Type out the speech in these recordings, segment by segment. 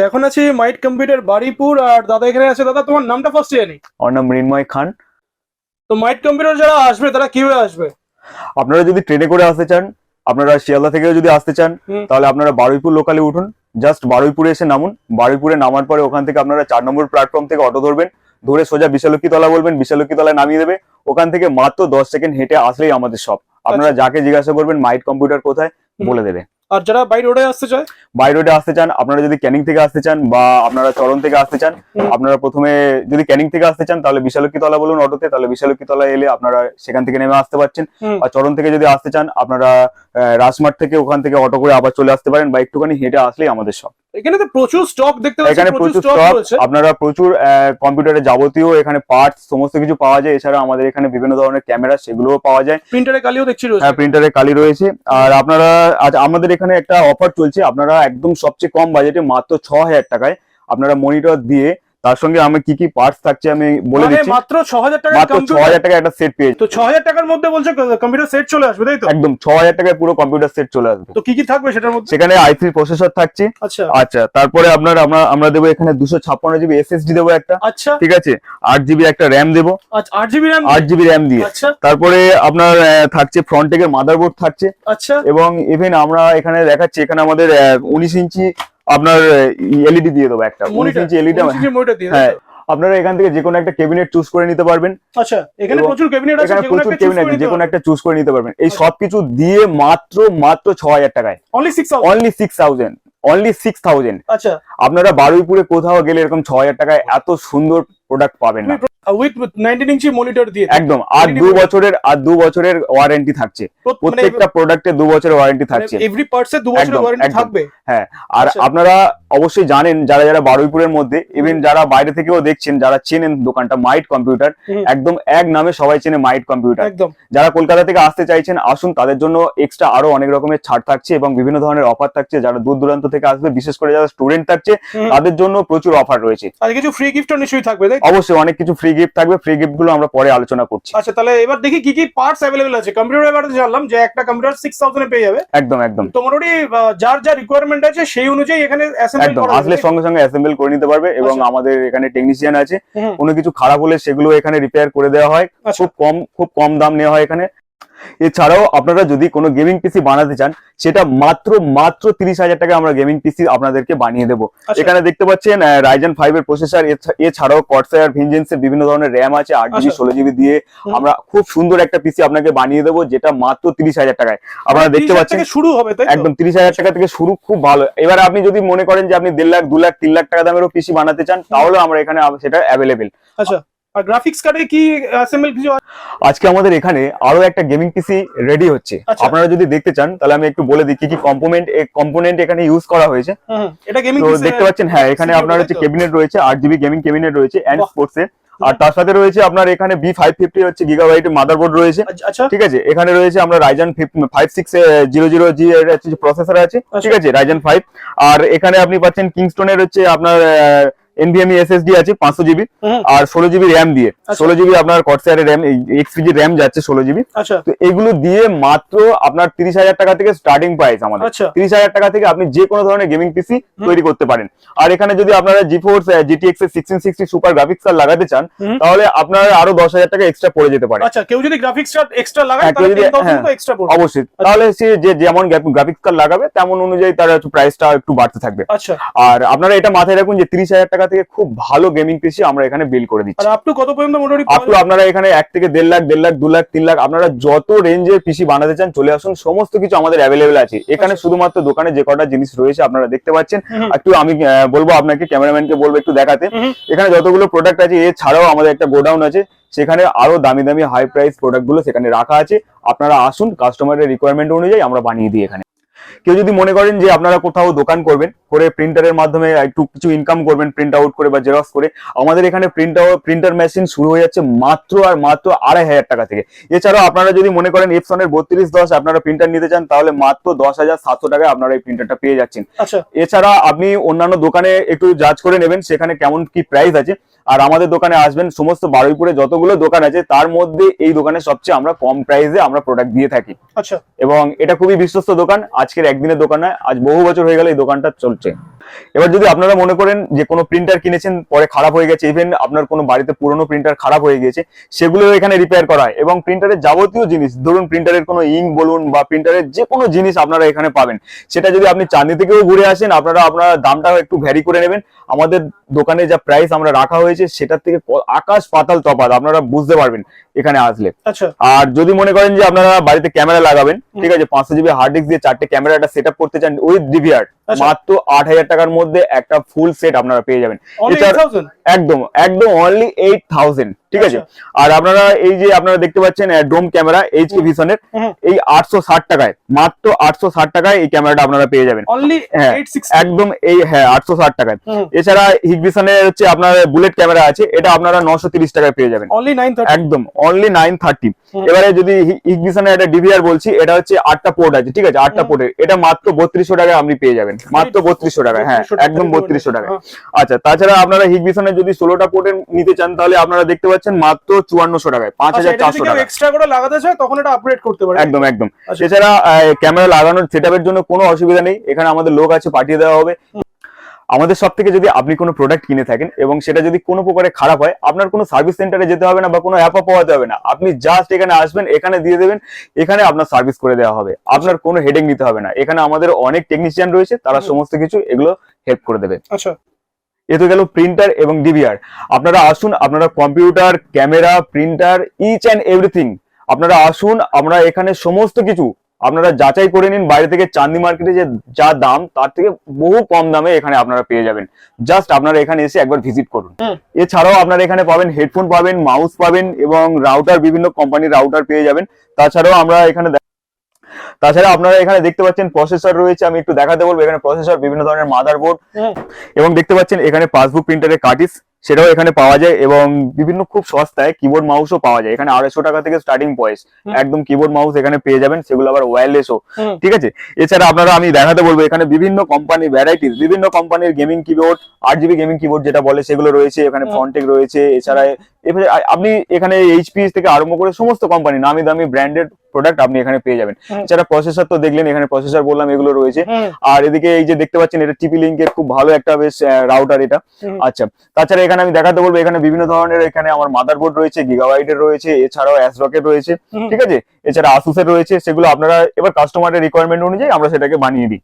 তো এখন আছি মাইট কম্পিউটার বাড়িপুর আর দাদা এখানে আছে। দাদা তোমার নামটা ফার্স্ট জানি। আমার নাম মৃন্ময় খান। তো মাইট কম্পিউটার যারা আসবে তারা কীভাবে আসবে? আপনারা যদি ট্রেনে করে আসতে চান আপনারা শিয়ালদা থেকেও যদি আসতে চান তাহলে আপনারা বারুইপুর লোকালে উঠুন। জাস্ট বারুইপুরে এসে নামুন। বারুইপুরে নামার পরে ওখান থেকে আপনারা চার নম্বর প্ল্যাটফর্ম থেকে অটো ধরবেন। ধরে সোজা বিশালক্ষী তলা বলবেন বিশালক্ষী তলায় নামিয়ে দেবে। ওখান থেকে মাত্র দশ সেকেন্ড হেঁটে আসলেই আমাদের সব আপনারা যাকে জিজ্ঞাসা করবেন মাইট কম্পিউটার কোথায় বলে দেবে। আর যারা বাই রোডে আসতে চায়? বাই রোডে আসতে চান আপনারা যদি ক্যানিং থেকে আসতে চান বা আপনারা চরণ থেকে আসতে চান আপনারা প্রথমে যদি ক্যানিং থেকে আসতে চান তাহলে বিশালক্ষী তলা বলুন অটোতে তাহলে বিশালক্ষী তলা এলে আপনারা সেখান থেকে নেমে আসতে পারছেন। আর চরণ থেকে যদি আসতে চান আপনারা রাজমাঠ থেকে ওখান থেকে অটো করে আবার চলে আসতে পারেন বা একটুখানি হেঁটে আসলেই আমাদের সব এখানে তো প্রচুর স্টক দেখতে পাচ্ছি এখানে প্রচুর স্টক আপনারা প্রচুর কম্পিউটারের যাবতীয় এখানে পার্টস সমস্ত কিছু পাওয়া যায়। এছাড়া আমাদের এখানে বিভিন্ন ধরনের ক্যামেরা সেগুলোও পাওয়া যায়। প্রিন্টারে কালিও দেখছি রয়েছে। হ্যাঁ প্রিন্টারের কালি রয়েছে। আর আপনারা আজ আমাদের এখানে একটা অফার চলছে। আপনারা একদম সবচেয়ে কম বাজেটে মাত্র ছ হাজার টাকায় আপনারা মনিটর দিয়ে তার সঙ্গে আমি কি কি পার্টস থাকছে আমি বলে মানে দিচ্ছি। মাত্র ছ হাজার টাকার মাত্র ছ কম্পিউটার হাজার টাকা একটা সেট পেয়ে তো ছ হাজার টাকার মধ্যে বলছে কম্পিউটার সেট চলে আসবে তাই তো? একদম ছ হাজার টাকায় পুরো কম্পিউটার সেট চলে আসবে। তো কি কি থাকবে সেটার মধ্যে? সেখানে আই থ্রি প্রসেসর থাকছে। আচ্ছা। আচ্ছা তারপরে আপনার আমরা আমরা দেবো এখানে দুশো ছাপ্পান্ন জিবি এসএসডি দেবো একটা। আচ্ছা। ঠিক আছে? আট জিবি একটা র্যাম দেবো। আচ্ছা আট জিবি র্যাম আট জিবি র্যাম দিয়ে। আচ্ছা। তারপরে আপনার থাকছে ফ্রন্ট এর মাদারবোর্ড থাকছে। আচ্ছা। এবং ইভেন আমরা এখানে দেখাচ্ছি এখানে আমাদের উনিশ ইঞ্চি আপনার এলইডি দিয়ে দেবো একটা। উনিশ ইঞ্চি এলইডি হ্যাঁ আপনারা এখান থেকে যে কোনো একটা ক্যাবিনেট চুজ করে নিতে পারবেন। আচ্ছা এখানে প্রচুর ক্যাবিনেট আছে এখানে প্রচুর ক্যাবিনেট যে কোনো একটা চুজ করে নিতে পারবেন। এই সবকিছু দিয়ে মাত্র মাত্র ছ হাজার টাকায় only six only six thousand only six thousand আচ্ছা। আপনারা বারুইপুরে কোথাও গেলে এরকম ছ হাজার টাকায় এত সুন্দর প্রোডাক্ট পাবেন না। উইথ নাইনটিন ইঞ্চি মনিটর দিয়ে একদম আর বছরের আর বছরের ওয়ারেন্টি থাকছে। মানে প্রত্যেকটা প্রোডাক্টে বছরের ওয়ারেন্টি থাকছে। এভরি পার্টস বছরের ওয়ারেন্টি থাকবে? হ্যাঁ আর আচ্ছা। আপনারা অবশ্যই জানেন যারা যারা বারুইপুরের মধ্যে ইভেন যারা বাইরে থেকেও দেখছেন যারা চেনেন দোকানটা মাইট কম্পিউটার একদম এক নামে সবাই চেনে মাইট কম্পিউটার একদম। যারা কলকাতা থেকে আসতে চাইছেন আসুন তাদের জন্য এক্সট্রা আরও অনেক রকমের ছাড় থাকছে এবং বিভিন্ন ধরনের অফার থাকছে। যারা দূর দূরান্ত থেকে আসবে বিশেষ করে যারা স্টুডেন্ট থাকছে তাদের জন্য প্রচুর অফার রয়েছে। আর কিছু ফ্রি গিফটও নিশ্চয়ই থাকবে অবশ্যই অনেক কিছু ফ্রি গিফট থাকবে ফ্রি গিফটগুলো আমরা পরে আলোচনা করছি। আচ্ছা তাহলে এবার দেখি কি কি পার্টস আছে। কম্পিউটার এবার জানলাম যে একটা কম্পিউটার পেয়ে যাবে। একদম একদম। তো মোটামুটি যার যা রিকোয়ারমেন্ট আছে সেই অনুযায়ী এখানে অ্যাসেম্বল একদম আসলে সঙ্গে সঙ্গে অ্যাসেম্বল করে নিতে পারবে এবং আচ্ছা। আমাদের এখানে টেকনিশিয়ান আছে। কোনো কিছু খারাপ হলে সেগুলো এখানে রিপেয়ার করে দেওয়া হয়। আচ্ছা। খুব কম খুব কম দাম নেওয়া হয় এখানে। এছাড়াও আপনারা যদি কোনো গেমিং পিসি বানাতে চান সেটা মাত্র মাত্র তিরিশ হাজার টাকা আমরা গেমিং পিসি আপনাদেরকে বানিয়ে দেবো। আচ্ছা। এখানে দেখতে পাচ্ছেন রাইজেন ফাইভ এর প্রসেসর এছাড়াও কটসায়ার ভিনজেন্সের বিভিন্ন ধরনের র্যাম আছে আট জিবি আচ্ছা। ষোলো জিবি দিয়ে আমরা খুব সুন্দর একটা পিসি আপনাকে বানিয়ে দেবো যেটা মাত্র তিরিশ হাজার টাকায়। আপনারা দেখতে পাচ্ছেন শুরু হবে একদম তিরিশ হাজার টাকা থেকে শুরু খুব ভালো। এবার আপনি যদি মনে করেন যে আপনি দেড় লাখ দু লাখ তিন লাখ টাকা দামেরও পিসি বানাতে চান তাহলে আমরা এখানে সেটা অ্যাভেলেবেল আচ্ছা। আর গ্রাফিক্স কার্ডে কি অ্যাসেম্বল কিছু আজকে আমাদের এখানে আরও একটা গেমিং পিসি রেডি হচ্ছে। আচ্ছা। আপনারা যদি দেখতে চান তাহলে আমি একটু বলে দিই কি কি কম্পোনেন্ট কম্পোনেন্ট এখানে ইউজ করা হয়েছে। এটা গেমিং তো দেখতে পাচ্ছেন হ্যাঁ এখানে আপনার হচ্ছে ক্যাবিনেট রয়েছে আট জিবি গেমিং ক্যাবিনেট রয়েছে অ্যান্ড স্পোর্টস এর। আর তার সাথে রয়েছে আপনার এখানে বি ফাইভ ফিফটি হচ্ছে গিগাবাইট মাদারবোর্ড রয়েছে। আচ্ছা ঠিক আছে? এখানে রয়েছে আমরা Ryzen five six zero zero G processor আছে। ঠিক আছে? রাইজান ফাইভ আর এখানে আপনি পাচ্ছেন কিংস্টোনের হচ্ছে আপনার এনভিএমই এসএসডি আছে পাঁচশো জিবি আর ষোলো জিবি র্যাম দিয়ে। আচ্ছা। ষোলো জিবি আপনার র্যাম এক্সপিজি র্যাম যাচ্ছে ষোলো জিবি আচ্ছা। তো এগুলো দিয়ে মাত্র আপনার তিরিশ হাজার টাকা থেকে স্টার্টিং প্রাইস আমাদের। আচ্ছা। তিরিশ হাজার টাকা থেকে আপনি যে কোনো ধরনের গেমিং পিসি তৈরি করতে পারেন। আর এখানে যদি আপনারা জি ফোর্স জিটিএক্স এর sixteen sixty super graphics card লাগাতে চান তাহলে আপনার আরও দশ হাজার টাকা এক্সট্রা পড়ে যেতে পারে। আচ্ছা কেউ যদি গ্রাফিক্স কার্ড এক্সট্রা লাগায় হ্যাঁ, কেউ তাহলে যদি- 10,000 হ্যাঁ। তো এক্সট্রা পড়বে। অবশ্যই। তাহলে সে যে যেমন গ্রাফিক্স কার্ড লাগাবে তেমন অনুযায়ী তার প্রাইসটা একটু বাড়তে থাকবে। আচ্ছা। আর আপনারা এটা মাথায় রাখুন যে তিরিশ হাজার টাকা থেকে খুব ভালো গেমিং পিসি আমরা এখানে বিল করে দিচ্ছি। আর আপ টু কত পর্যন্ত মোটামুটি আপটু আপনারা এখানে এক থেকে দেড় লাখ দেড় লাখ দু লাখ তিন লাখ আপনারা যত রেঞ্জের পিসি বানাতে চান চলে আসুন সমস্ত কিছু আমাদের অ্যাভেলেবেল আছে। এখানে আচ্ছা। শুধুমাত্র দোকানে যে কটা জিনিস রয়েছে আপনারা দেখতে পাচ্ছেন। একটু আমি বলব আপনাকে ক্যামেরাম্যানকে বলব একটু দেখাতে। এখানে যতগুলো প্রোডাক্ট আছে এছাড়াও আমাদের একটা গোডাউন আছে সেখানে আরও দামি দামি হাই প্রাইস প্রোডাক্টগুলো সেখানে রাখা আছে। আপনারা আসুন কাস্টমারের রিকোয়ারমেন্ট অনুযায়ী আমরা বানিয়ে দিই এখানে। কেউ যদি মনে করেন যে আপনারা কোথাও দোকান করবেন করে প্রিন্টারের মাধ্যমে একটু কিছু ইনকাম করবেন প্রিন্ট আউট করে বা জেরক্স করে আমাদের এখানে প্রিন্ট প্রিন্টার মেশিন শুরু হয়ে যাচ্ছে মাত্র আর মাত্র আড়াই হাজার টাকা থেকে। এছাড়াও আপনারা যদি মনে করেন এপসনের বত্রিশ দশ আপনারা প্রিন্টার নিতে চান তাহলে মাত্র দশ হাজার সাতশো টাকায় আপনারা এই প্রিন্টারটা পেয়ে যাচ্ছেন। আচ্ছা। এছাড়া আপনি অন্যান্য দোকানে একটু জাজ করে নেবেন সেখানে কেমন কি প্রাইস আছে। আর আমাদের দোকানে আসবেন সমস্ত বারুইপুরে যতগুলো দোকান আছে তার মধ্যে এই দোকানে সবচেয়ে আমরা কম প্রাইসে আমরা প্রোডাক্ট দিয়ে থাকি। আচ্ছা। এবং এটা খুবই বিশ্বস্ত দোকান। আজকের একদিনের দোকান নয় আজ বহু বছর হয়ে গেল এই দোকানটা চলছে। এবার যদি আপনারা মনে করেন যে কোনো প্রিন্টার কিনেছেন পরে খারাপ হয়ে গেছে ইভেন আপনার কোনো বাড়িতে পুরনো প্রিন্টার খারাপ হয়ে গেছে সেগুলো এখানে রিপেয়ার করা হয়। এবং প্রিন্টারের যাবতীয় জিনিস ধরুন প্রিন্টারের কোনো ইঙ্ক বলুন বা প্রিন্টারের যে কোনো জিনিস আপনারা এখানে পাবেন। সেটা যদি আপনি চাঁদি থেকেও ঘুরে আসেন আপনারা আপনারা দামটাও একটু ভ্যারি করে নেবেন। আমাদের দোকানে যা প্রাইস আমরা রাখা হয়েছে সেটার থেকে আকাশ পাতাল তফাত আপনারা বুঝতে পারবেন এখানে আসলে। আচ্ছা। আর যদি মনে করেন যে আপনারা বাড়িতে ক্যামেরা লাগাবেন ঠিক আছে পাঁচশো জিবি হার্ড ডিস্ক দিয়ে চারটে ক্যামেরাটা সেট আপ করতে চান উইথ ডিভিআর আচ্ছা। মাত্র আট হাজার টাকার মধ্যে একটা ফুল সেট আপনারা পেয়ে যাবেন। অনলি এটার- 8000 একদম একদম অনলি এইট থাউজেন্ড ঠিক আছে? আচ্ছা। আর আপনারা এই যে আপনারা দেখতে পাচ্ছেন ডোম ক্যামেরা এইচপি ভিশনের এই আটশো ষাট টাকায় মাত্র আটশো ষাট টাকায় এই ক্যামেরাটা আপনারা পেয়ে যাবেন। হ্যাঁ, একদম এই হ্যাঁ আটশো ষাট টাকায়। এছাড়া হিগভিশনের হচ্ছে আপনার বুলেট ক্যামেরা আছে এটা আপনারা নশো তিরিশ টাকায় পেয়ে যাবেন। একদম অনলি নাইন থার্টি এবারে যদি ইগনিশনের একটা ডিভিআর বলছি এটা হচ্ছে আটটা পোর্ট আছে ঠিক আছে? আটটা। পোর্টের এটা মাত্র বত্রিশশো টাকায় আপনি পেয়ে যাবেন। মাত্র বত্রিশশো টাকায় হ্যাঁ একদম বত্রিশশো হ্যাঁ। আচ্ছা তাছাড়া আপনারা হিগভিশনের যদি ষোলোটা পোর্টের নিতে চান তাহলে আপনারা দেখতে পাচ্ছেন মাত্র চুয়ান্নশো টাকায় পাঁচ আচ্ছা হাজার চারশো টাকা এক্সট্রা করে লাগাতে চায় তখন এটা আপগ্রেড করতে পারে একদম একদম। আচ্ছা। এছাড়া ক্যামেরা লাগানোর সেট জন্য কোনো অসুবিধা নেই। এখানে আমাদের লোক আছে পাঠিয়ে দেওয়া হবে। আমাদের সব থেকে যদি আপনি কোনো প্রোডাক্ট কিনে থাকেন এবং সেটা যদি কোনো প্রকারে খারাপ হয় আপনার কোনো সার্ভিস সেন্টারে যেতে হবে না বা কোনো অ্যাপ পাওয়াতে হবে না। আপনি জাস্ট এখানে আসবেন এখানে দিয়ে দেবেন এখানে আপনার সার্ভিস করে দেওয়া হবে। আপনার কোনো হেডেক নিতে হবে না। এখানে আমাদের অনেক টেকনিশিয়ান রয়েছে তারা সমস্ত কিছু এগুলো হেল্প করে দেবে। আচ্ছা। এ তো গেল প্রিন্টার এবং ডিভিআর আপনারা আসুন আপনারা computer camera printer each and everything আপনারা আসুন আমরা এখানে সমস্ত কিছু আপনারা যাচাই করে নিন বাইরে থেকে চান্দি মার্কেটে যে যা দাম তার থেকে বহু কম দামে এখানে আপনারা পেয়ে যাবেন। জাস্ট আপনারা এখানে এসে একবার ভিজিট করুন। এছাড়াও আপনারা এখানে পাবেন হেডফোন পাবেন মাউস পাবেন এবং রাউটার বিভিন্ন কোম্পানির রাউটার পেয়ে যাবেন। তাছাড়াও আমরা এখানে তাছাড়া আপনারা এখানে দেখতে পাচ্ছেন প্রসেসর রয়েছে আমি একটু দেখাতে বলব এখানে প্রসেসর বিভিন্ন ধরনের মাদারবোর্ড। এবং দেখতে পাচ্ছেন এখানে পাসবুক প্রিন্টারের কার্টিস সেটাও এখানে পাওয়া যায় এবং বিভিন্ন খুব সস্তায় কিবোর্ড মাউসও পাওয়া যায় এখানে আড়াইশো টাকা থেকে স্টার্টিং পয়েস একদম কিবোর্ড মাউস এখানে পেয়ে যাবেন সেগুলো আবার ওয়্যারলেসও। ঠিক আছে এছাড়া আপনারা আমি দেখাতে বলব এখানে বিভিন্ন কোম্পানি ভ্যারাইটিস বিভিন্ন কোম্পানির গেমিং কিবোর্ড আট জিবি গেমিং কিবোর্ড যেটা বলে সেগুলো রয়েছে এখানে। ফন্টেক রয়েছে এছাড়া আপনি এখানে এইচপি থেকে আরম্ভ করে সমস্ত কোম্পানি নামি দামি ব্র্যান্ডেড প্রোডাক্ট আপনি এখানে পেয়ে যাবেন। এছাড়া প্রসেসর তো দেখলেন এখানে প্রসেসর বললাম এগুলো রয়েছে। আর এদিকে এই যে দেখতে পাচ্ছেন এটা টিপি লিঙ্কের খুব ভালো একটা বেশ রাউটার এটা। আচ্ছা তাছাড়া এখানে আমি দেখাতে বলব এখানে বিভিন্ন ধরনের এখানে আমার মাদারবোর্ড রয়েছে গিগাবাইটের রয়েছে এছাড়াও অ্যাসরকের রয়েছে ঠিক আছে? এছাড়া আসুসের রয়েছে সেগুলো আপনারা এবার কাস্টমারের রিকোয়ারমেন্ট অনুযায়ী আমরা সেটাকে বানিয়ে দিই।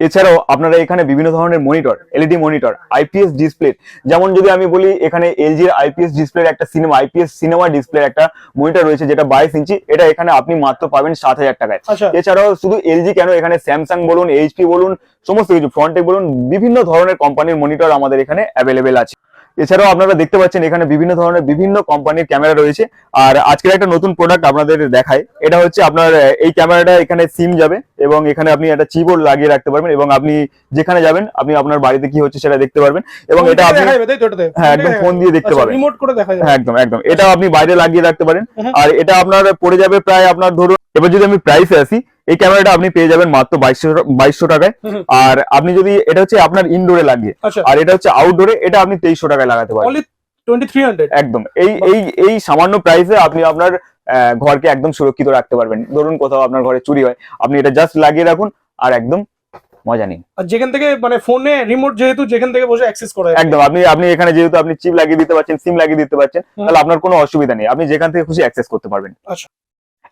এছাড়াও আপনারা এখানে বিভিন্ন ধরনের monitor LED monitor IPS display যেমন যদি আমি বলি এখানে এলজির আইপিএস ডিসপ্লের একটা সিনেমা আইপিএস সিনেমা ডিসপ্লের একটা মনিটর রয়েছে যেটা বাইশ ইঞ্চি এটা এখানে আপনি মাত্র পাবেন সাত হাজার টাকায়। আচ্ছা। এছাড়াও শুধু এলজি কেন এখানে স্যামসাং বলুন এইচপি বলুন সমস্ত কিছু ফ্রন্টেক বলুন বিভিন্ন ধরনের কোম্পানির মনিটর আমাদের এখানে অ্যাভেলেবেল আছে। এছাড়াও আপনারা দেখতে পাচ্ছেন এখানে বিভিন্ন ধরনের বিভিন্ন কোম্পানির ক্যামেরা রয়েছে। আর আজকের একটা নতুন প্রোডাক্ট আপনাদের দেখায়। এটা হচ্ছে আপনার এই ক্যামেরাটা এখানে সিম যাবে এবং এখানে আপনি একটা চিবোর্ড লাগিয়ে রাখতে পারবেন এবং আপনি যেখানে যাবেন আপনি আপনার বাড়িতে কি হচ্ছে সেটা দেখতে পারবেন এবং এটা আপনি হ্যাঁ একদম ফোন দিয়ে দেখতে পাবেন। রিমোট করে দেখা যাবে। হ্যাঁ একদম একদম। এটা আপনি বাইরে লাগিয়ে রাখতে পারেন। আর এটা আপনার পড়ে যাবে প্রায় আপনার ধরুন এবার যদি আমি প্রাইসে আসি এই ক্যামেরাটা আপনি পেয়ে যাবেন মাত্র বাইশশো বাইশশো টাকায়। আর আপনি যদি এটা হচ্ছে আপনার ইনডোরে লাগিয়ে আচ্ছা। আর এটা হচ্ছে আউটডোরে এটা আপনি তেইশশো টাকায় লাগাতে পারেন একদম। এই এই এই সামান্য প্রাইসে আপনি আপনার ঘরকে একদম সুরক্ষিত রাখতে পারবেন। ধরুন কোথাও আপনার ঘরে চুরি হয় আপনি এটা জাস্ট লাগিয়ে রাখুন আর একদম মজা নিন। আর যেখান থেকে মানে ফোনে রিমোট যেহেতু যেখান থেকে বসে অ্যাক্সেস করা একদম। আপনি আপনি এখানে যেহেতু আপনি চিপ লাগিয়ে দিতে পারছেন সিম লাগিয়ে দিতে পারছেন তাহলে আপনার কোনো অসুবিধা নেই। আপনি যেখান থেকে খুশি অ্যাক্সেস করতে পারবেন। আচ্ছা।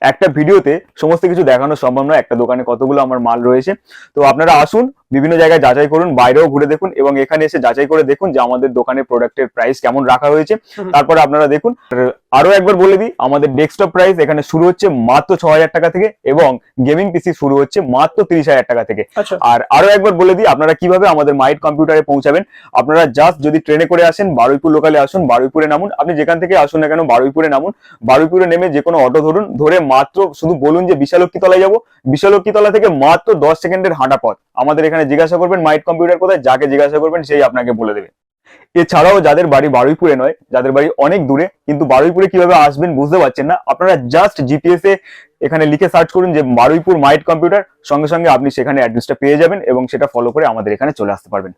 একটা ভিডিওতে সমস্ত কিছু দেখানো সম্ভব নয়। একটা দোকানে কতগুলো আমার মাল রয়েছে। তো আপনারা আসুন বিভিন্ন জায়গায় যাচাই করুন বাইরেও ঘুরে দেখুন এবং এখানে এসে যাচাই করে দেখুন যে আমাদের দোকানের প্রোডাক্টের প্রাইস কেমন রাখা হয়েছে। তারপরে আপনারা দেখুন আরও একবার বলে দিই আমাদের ডেস্কটপ প্রাইস এখানে শুরু হচ্ছে মাত্র ছ হাজার টাকা থেকে এবং গেমিং পিসি শুরু হচ্ছে মাত্র তিরিশ হাজার টাকা থেকে। আচ্ছা। আর আরও একবার বলে দিই আপনারা কীভাবে আমাদের মাইট কম্পিউটারে পৌঁছাবেন আপনারা জাস্ট যদি ট্রেনে করে আসেন বারুইপুর লোকালে আসুন বারুইপুরে নামুন আপনি যেখান থেকে আসুন না কেন বারুইপুরে নামুন বারুইপুরে নেমে যে কোনো অটো ধরুন ধরে মাত্র শুধু বলুন যে বিশালক্ষী তলায় যাব বিশালক্ষী তলা থেকে মাত্র দশ সেকেন্ডের হাঁটা পথ। আমাদের এখানে জিজ্ঞাসা করবেন, মাইট কম্পিউটার কোথায়, যাকে জিজ্ঞাসা করবেন, সেই আপনাকে বলে দেবে। এছাড়াও যাদের বাড়ি বারুইপুরে নয়, যাদের বাড়ি অনেক দূরে, কিন্তু বারুইপুরে কীভাবে আসবেন বুঝতে পারছেন না, আপনারা জাস্ট জিপিএস এ এখানে লিখে সার্চ করুন যে বারুইপুর মাইট কম্পিউটার, সঙ্গে সঙ্গে আপনি সেখানে অ্যাড্রেসটা পেয়ে যাবেন এবং সেটা ফলো করে আমাদের এখানে চলে আসতে পারবেন।